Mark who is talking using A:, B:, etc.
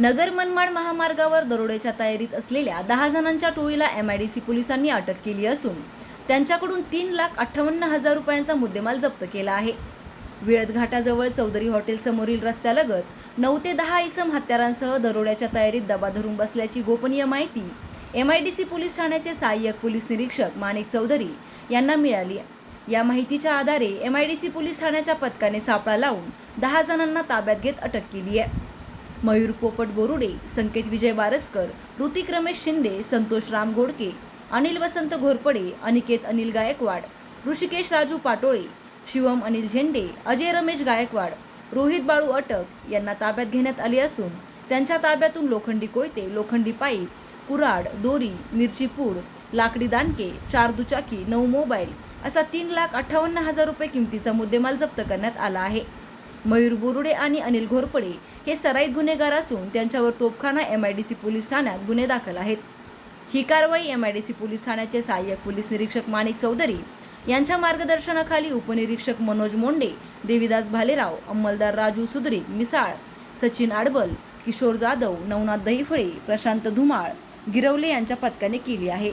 A: नगर मनमाड महामार्गावर दरोड्याच्या तयारीत असलेल्या दहा जणांच्या टोळीला एम आय डी सी पोलिसांनी अटक केली असून त्यांच्याकडून तीन लाख अठ्ठावन्न हजार रुपयांचा मुद्देमाल जप्त केला आहे. विळद घाटाजवळ चौधरी हॉटेल समोरील रस्त्यालगत नऊ ते दहा इसम हत्यारांसह दरोड्याच्या तयारीत दबा धरून बसल्याची गोपनीय माहिती M I D C police ठाण्याचे सहाय्यक पोलीस निरीक्षक माणिक चौधरी यांना मिळाली या माहितीच्या आधारे M I D C police ठाण्याच्या पथकाने सापळा लावून दहा जणांना ताब्यात घेत अटक केली आहे. मयूर पोपट बोरुडे संकेत विजय बारसकर ऋतिक रमेश शिंदे संतोष राम घोडके अनिल वसंत घोरपडे अनिकेत अनिल गायकवाड ऋषिकेश राजू पाटोळे शिवम अनिल झेंडे अजय रमेश गायकवाड रोहित बाळू अटक यांना ताब्यात घेण्यात आले असून त्यांच्या ताब्यातून लोखंडी कोयते लोखंडी पाईप कुराड दोरी मिरचीपूड लाकडी दांडके चार दुचाकी नऊ मोबाईल असा तीन लाख अठ्ठावन्न हजार रुपये किमतीचा मुद्देमाल जप्त करण्यात आला आहे. मयूर बोरुडे आणि अनिल घोरपडे हे सराईत गुन्हेगार असून त्यांच्यावर तोपखाना सी पोलीस ठाण्यात गुन्हे दाखल आहेत. ही कारवाई M I D C police ठाण्याचे सहाय्यक पोलीस निरीक्षक माणिक चौधरी यांच्या मार्गदर्शनाखाली उपनिरीक्षक मनोज मोंडे देविदास भालेराव अंमलदार राजू सुद्रिक मिसाळ सचिन आडबल किशोर जाधव नवनाथ दहिफळे प्रशांत धुमाळ गिरवले यांच्या पथकाने केली आहे.